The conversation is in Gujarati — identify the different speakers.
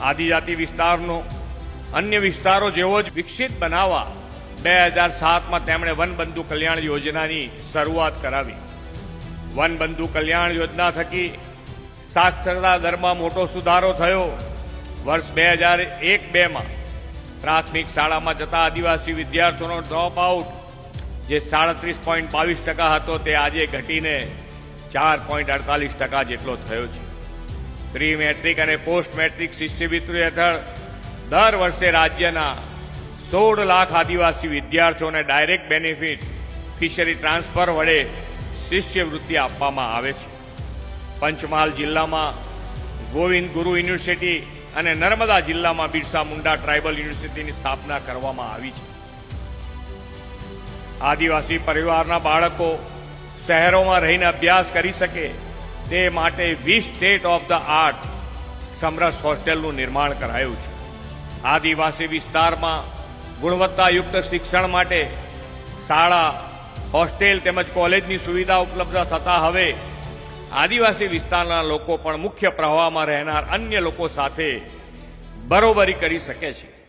Speaker 1: આદિજાતિ વિસ્તારનો અન્ય વિસ્તારો જેવો જ વિકસિત બનાવવા બે હજાર સાતમાં તેમણે વનબંધુ કલ્યાણ યોજનાની શરૂઆત કરાવી. વનબંધુ કલ્યાણ યોજના થકી સાક્ષરતા દરમાં મોટો સુધારો થયો. વર્ષ બે હજાર એક બેમાં પ્રાથમિક શાળામાં જતા આદિવાસી વિદ્યાર્થીઓનો ડ્રોપ આઉટ, જે સાડત્રીસ પોઈન્ટ બાવીસ ટકા હતો, તે આજે ઘટીને ચાર પોઈન્ટ અડતાલીસ ટકા જેટલો થયો છે. પ્રી મેટ્રિક અને પોસ્ટ મેટ્રિક શિષ્યવૃત્તિ હેઠળ દર વર્ષે રાજ્યના સોળ લાખ આદિવાસી વિદ્યાર્થીઓને ડાયરેક્ટ બેનિફિટ ફિશરી ટ્રાન્સફર વડે શિષ્યવૃત્તિ આપવામાં આવે છે. પંચમહાલ જિલ્લામાં ગોવિંદ ગુરુ યુનિવર્સિટી અને નર્મદા જિલ્લામાં બિરસા મુંડા ટ્રાઇબલ યુનિવર્સિટીની સ્થાપના કરવામાં આવી છે. આદિવાસી પરિવારના બાળકો શહેરોમાં રહીને અભ્યાસ કરી શકે તે માટે વીસ state of the art Samras હોસ્ટેલનું નિર્માણ કરાયું છે. આદિવાસી વિસ્તારમાં ગુણવત્તાયુક્ત શિક્ષણ માટે શાળા, હોસ્ટેલ તેમજ કોલેજની સુવિધા ઉપલબ્ધ થતા હવે આદિવાસી વિસ્તારના લોકો પણ મુખ્ય પ્રવાહમાં રહેનાર અન્ય લોકો સાથે બરોબરી કરી શકે છે.